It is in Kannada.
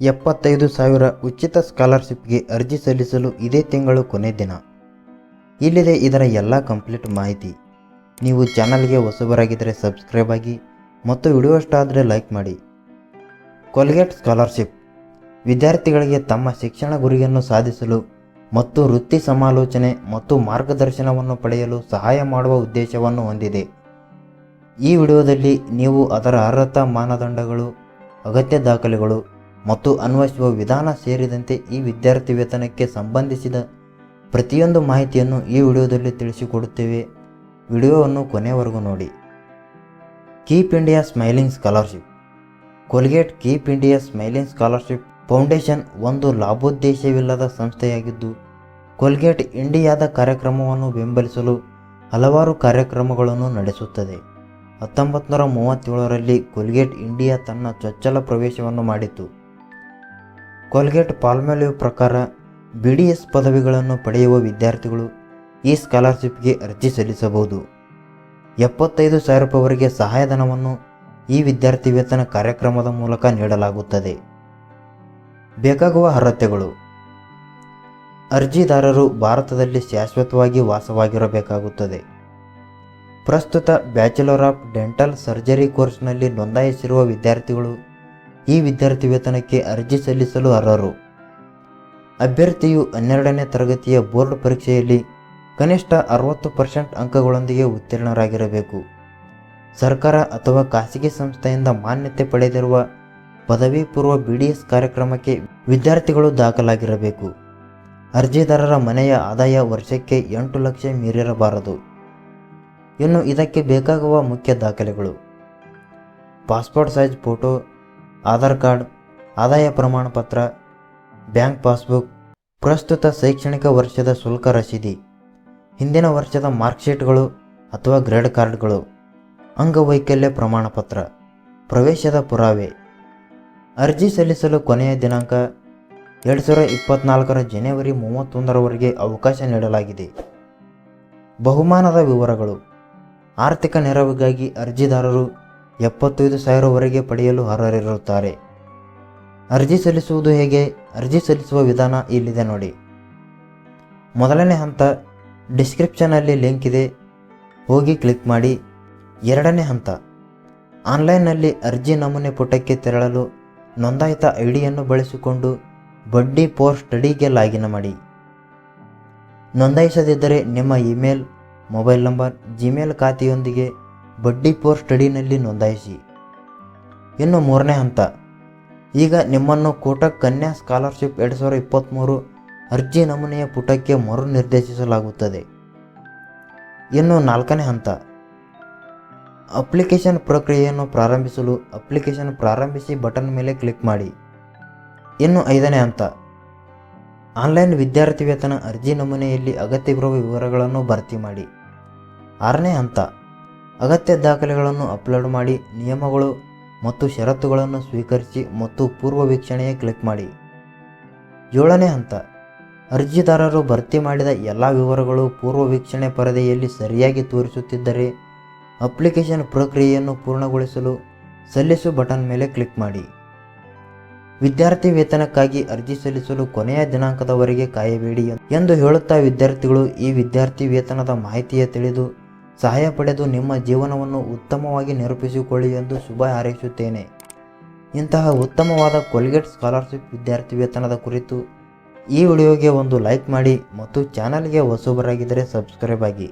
ಎಪ್ಪತ್ತೈದು ಸಾವಿರ ಉಚಿತ ಸ್ಕಾಲರ್ಶಿಪ್ಗೆ ಅರ್ಜಿ ಸಲ್ಲಿಸಲು ಇದೇ ತಿಂಗಳು ಕೊನೆ ದಿನ. ಇಲ್ಲಿದೆ ಇದರ ಎಲ್ಲ ಕಂಪ್ಲೀಟ್ ಮಾಹಿತಿ. ನೀವು ಚಾನಲ್ಗೆ ಹೊಸಬರಾಗಿದ್ದರೆ ಸಬ್ಸ್ಕ್ರೈಬ್ ಆಗಿ ಮತ್ತು ವಿಡಿಯೋ ಲೈಕ್ ಮಾಡಿ. Colgate scholarship. ವಿದ್ಯಾರ್ಥಿಗಳಿಗೆ ತಮ್ಮ ಶಿಕ್ಷಣ ಗುರಿಯನ್ನು ಸಾಧಿಸಲು ಮತ್ತು ವೃತ್ತಿ ಸಮಾಲೋಚನೆ ಮತ್ತು ಮಾರ್ಗದರ್ಶನವನ್ನು ಪಡೆಯಲು ಸಹಾಯ ಮಾಡುವ ಉದ್ದೇಶವನ್ನು ಹೊಂದಿದೆ. ಈ ವಿಡಿಯೋದಲ್ಲಿ ನೀವು ಅದರ ಅರ್ಹತಾ ಮಾನದಂಡಗಳು, ಅಗತ್ಯ ದಾಖಲೆಗಳು ಮತ್ತು ಅನ್ವಯಿಸುವ ವಿಧಾನ ಸೇರಿದಂತೆ ಈ ವಿದ್ಯಾರ್ಥಿ ವೇತನಕ್ಕೆ ಸಂಬಂಧಿಸಿದ ಪ್ರತಿಯೊಂದು ಮಾಹಿತಿಯನ್ನು ಈ ವಿಡಿಯೋದಲ್ಲಿ ತಿಳಿಸಿಕೊಡುತ್ತೇವೆ. ವಿಡಿಯೋವನ್ನು ಕೊನೆಯವರೆಗೂ ನೋಡಿ. Keep India smiling scholarship. Colgate keep India smiling scholarship foundation ಒಂದು ಲಾಭೋದ್ದೇಶವಿಲ್ಲದ ಸಂಸ್ಥೆಯಾಗಿದ್ದು, ಕೋಲ್ಗೇಟ್ ಇಂಡಿಯಾದ ಕಾರ್ಯಕ್ರಮವನ್ನು ಬೆಂಬಲಿಸಲು ಹಲವಾರು ಕಾರ್ಯಕ್ರಮಗಳನ್ನು ನಡೆಸುತ್ತದೆ. ಹತ್ತೊಂಬತ್ತು ನೂರ ಮೂವತ್ತೇಳರಲ್ಲಿ ಕೊಲ್ಗೇಟ್ ಇಂಡಿಯಾ ತನ್ನ ಚೊಚ್ಚಲ ಪ್ರವೇಶವನ್ನು ಮಾಡಿತು ಕೋಲ್ಗೇಟ್ ಪಾಲ್ಮೆಲಿವ್ ಪ್ರಕಾರ ಬಿ ಡಿ ಎಸ್ ಪದವಿಗಳನ್ನು ಪಡೆಯುವ ವಿದ್ಯಾರ್ಥಿಗಳು ಈ ಸ್ಕಾಲರ್ಶಿಪ್ಗೆ ಅರ್ಜಿ ಸಲ್ಲಿಸಬಹುದು. ಎಪ್ಪತ್ತೈದು ಸಾವಿರ ರೂಪಾಯಿವರೆಗೆ ಸಹಾಯಧನವನ್ನು ಈ ವಿದ್ಯಾರ್ಥಿ ವೇತನ ಕಾರ್ಯಕ್ರಮದ ಮೂಲಕ ನೀಡಲಾಗುತ್ತದೆ. ಬೇಕಾಗುವ ಅರ್ಹತೆಗಳು. ಅರ್ಜಿದಾರರು ಭಾರತದಲ್ಲಿ ಶಾಶ್ವತವಾಗಿ ವಾಸವಾಗಿರಬೇಕಾಗುತ್ತದೆ. ಪ್ರಸ್ತುತ ಬ್ಯಾಚುಲರ್ ಆಫ್ ಡೆಂಟಲ್ ಸರ್ಜರಿ ಕೋರ್ಸ್ನಲ್ಲಿ ನೋಂದಾಯಿಸಿರುವ ವಿದ್ಯಾರ್ಥಿಗಳು ಈ ವಿದ್ಯಾರ್ಥಿ ವೇತನಕ್ಕೆ ಅರ್ಜಿ ಸಲ್ಲಿಸಲು ಅರ್ಹರು. ಅಭ್ಯರ್ಥಿಯು ಹನ್ನೆರಡನೇ ತರಗತಿಯ ಬೋರ್ಡ್ ಪರೀಕ್ಷೆಯಲ್ಲಿ ಕನಿಷ್ಠ ಅರವತ್ತು ಪರ್ಸೆಂಟ್ ಅಂಕಗಳೊಂದಿಗೆ ಉತ್ತೀರ್ಣರಾಗಿರಬೇಕು. ಸರ್ಕಾರ ಅಥವಾ ಖಾಸಗಿ ಸಂಸ್ಥೆಯಿಂದ ಮಾನ್ಯತೆ ಪಡೆದಿರುವ ಪದವಿ ಪೂರ್ವ ಬಿ ಡಿ ಎಸ್ ಕಾರ್ಯಕ್ರಮಕ್ಕೆ ವಿದ್ಯಾರ್ಥಿಗಳು ದಾಖಲಾಗಿರಬೇಕು. ಅರ್ಜಿದಾರರ ಮನೆಯ ಆದಾಯ ವರ್ಷಕ್ಕೆ ಎಂಟು ಲಕ್ಷ ಮೀರಿರಬಾರದು. ಇನ್ನು ಇದಕ್ಕೆ ಬೇಕಾಗುವ ಮುಖ್ಯ ದಾಖಲೆಗಳು. Passport size photo Aadhaar card, ಆದಾಯ ಪ್ರಮಾಣ ಪತ್ರ ಬ್ಯಾಂಕ್ ಪಾಸ್ಬುಕ್, ಪ್ರಸ್ತುತ ಶೈಕ್ಷಣಿಕ ವರ್ಷದ ಶುಲ್ಕ ರಸೀದಿ ಹಿಂದಿನ ವರ್ಷದ ಮಾರ್ಕ್ಶೀಟ್ಗಳು ಅಥವಾ ಗ್ರೇಡ್ ಕಾರ್ಡ್ಗಳು, ಅಂಗವೈಕಲ್ಯ ಪ್ರಮಾಣ ಪತ್ರ ಪ್ರವೇಶದ ಪುರಾವೆ, ಅರ್ಜಿ ಸಲ್ಲಿಸಲು ಕೊನೆಯ ದಿನಾಂಕ ಎರಡು ಸಾವಿರದ ಇಪ್ಪತ್ನಾಲ್ಕರ ಜನವರಿ ಮೂವತ್ತೊಂದರವರೆಗೆ ಅವಕಾಶ ನೀಡಲಾಗಿದೆ. ಬಹುಮಾನದ ವಿವರಗಳು, ಆರ್ಥಿಕ ನೆರವಿಗಾಗಿ ಅರ್ಜಿದಾರರು ಎಪ್ಪತ್ತೈದು ಸಾವಿರವರೆಗೆ ಪಡೆಯಲು ಅರ್ಹರಿರುತ್ತಾರೆ. ಅರ್ಜಿ ಸಲ್ಲಿಸುವುದು ಹೇಗೆ? ಅರ್ಜಿ ಸಲ್ಲಿಸುವ ವಿಧಾನ ಇಲ್ಲಿದೆ ನೋಡಿ. ಮೊದಲನೇ ಹಂತ ಡಿಸ್ಕ್ರಿಪ್ಷನಲ್ಲಿ ಲಿಂಕ್ ಇದೆ. ಹೋಗಿ ಕ್ಲಿಕ್ ಮಾಡಿ. ಎರಡನೇ ಹಂತ, ಆನ್ಲೈನ್ನಲ್ಲಿ ಅರ್ಜಿ ನಮೂನೆ ಪುಟಕ್ಕೆ ತೆರಳಲು ನೋಂದಾಯಿತ ಐ ಡಿಯನ್ನು ಬಳಸಿಕೊಂಡು ಬಡ್ಡಿ ಪೋಸ್ಟ್ ಸ್ಟಡಿಗೆ ಲಾಗಿನ್ ಮಾಡಿ. ನೋಂದಾಯಿಸದಿದ್ದರೆ ನಿಮ್ಮ ಇಮೇಲ್, ಮೊಬೈಲ್ ನಂಬರ್, ಜಿಮೇಲ್ ಖಾತೆಯೊಂದಿಗೆ ಬಡ್ಡಿ ಪೋರ್ ಸ್ಟಡಿನಲ್ಲಿ ನೋಂದಾಯಿಸಿ. ಇನ್ನು ಮೂರನೇ ಹಂತ. ಈಗ ನಿಮ್ಮನ್ನು ಕೋಟಕ್ ಕನ್ಯಾ ಸ್ಕಾಲರ್ಶಿಪ್ ಎರಡು ಸಾವಿರದ ಇಪ್ಪತ್ತ್ಮೂರು ಅರ್ಜಿ ನಮೂನೆಯ ಪುಟಕ್ಕೆ ಮರು ನಿರ್ದೇಶಿಸಲಾಗುತ್ತದೆ. ಇನ್ನು ನಾಲ್ಕನೇ ಹಂತ. ಅಪ್ಲಿಕೇಶನ್ ಪ್ರಕ್ರಿಯೆಯನ್ನು ಪ್ರಾರಂಭಿಸಲು ಅಪ್ಲಿಕೇಶನ್ ಪ್ರಾರಂಭಿಸಿ ಬಟನ್ ಮೇಲೆ ಕ್ಲಿಕ್ ಮಾಡಿ. ಇನ್ನು ಐದನೇ ಹಂತ. ಆನ್ಲೈನ್ ವಿದ್ಯಾರ್ಥಿ ವೇತನ ಅರ್ಜಿ ನಮೂನೆಯಲ್ಲಿ ಅಗತ್ಯವಿರುವ ವಿವರಗಳನ್ನು ಭರ್ತಿ ಮಾಡಿ. ಆರನೇ ಹಂತ. ಅಗತ್ಯ ದಾಖಲೆಗಳನ್ನು ಅಪ್ಲೋಡ್ ಮಾಡಿ ನಿಯಮಗಳು ಮತ್ತು ಷರತ್ತುಗಳನ್ನು ಸ್ವೀಕರಿಸಿ ಮತ್ತು ಪೂರ್ವ ವೀಕ್ಷಣೆಯ ಕ್ಲಿಕ್ ಮಾಡಿ. ಏಳನೇ ಹಂತ. ಅರ್ಜಿದಾರರು ಭರ್ತಿ ಮಾಡಿದ ಎಲ್ಲ ವಿವರಗಳು ಪೂರ್ವ ವೀಕ್ಷಣೆ ಪರದೆಯಲ್ಲಿ ಸರಿಯಾಗಿ ತೋರಿಸುತ್ತಿದ್ದರೆ ಅಪ್ಲಿಕೇಶನ್ ಪ್ರಕ್ರಿಯೆಯನ್ನು ಪೂರ್ಣಗೊಳಿಸಲು ಸಲ್ಲಿಸು ಬಟನ್ ಮೇಲೆ ಕ್ಲಿಕ್ ಮಾಡಿ. ವಿದ್ಯಾರ್ಥಿ ವೇತನಕ್ಕಾಗಿ ಅರ್ಜಿ ಸಲ್ಲಿಸಲು ಕೊನೆಯ ದಿನಾಂಕದವರೆಗೆ ಕಾಯಬೇಡಿ ಎಂದು ಹೇಳುತ್ತಾ ವಿದ್ಯಾರ್ಥಿಗಳು ಈ ವಿದ್ಯಾರ್ಥಿ ವೇತನದ ಮಾಹಿತಿಯ ತಿಳಿದು ಸಹಾಯ ಪಡೆದು ನಿಮ್ಮ ಜೀವನವನ್ನು ಉತ್ತಮವಾಗಿ ನಿರೂಪಿಸಿಕೊಳ್ಳಿ ಎಂದು ಶುಭ ಹಾರೈಸುತ್ತೇನೆ. ಇಂತಹ ಉತ್ತಮವಾದ ಕೊಲ್ಗೇಟ್ ಸ್ಕಾಲರ್ಶಿಪ್ ವಿದ್ಯಾರ್ಥಿ ವೇತನದ ಕುರಿತು ಈ ವಿಡಿಯೋಗೆ ಒಂದು ಲೈಕ್ ಮಾಡಿ ಮತ್ತು ಚಾನಲ್ಗೆ ಹೊಸಬರಾಗಿದ್ದರೆ ಸಬ್ಸ್ಕ್ರೈಬ್ ಆಗಿ.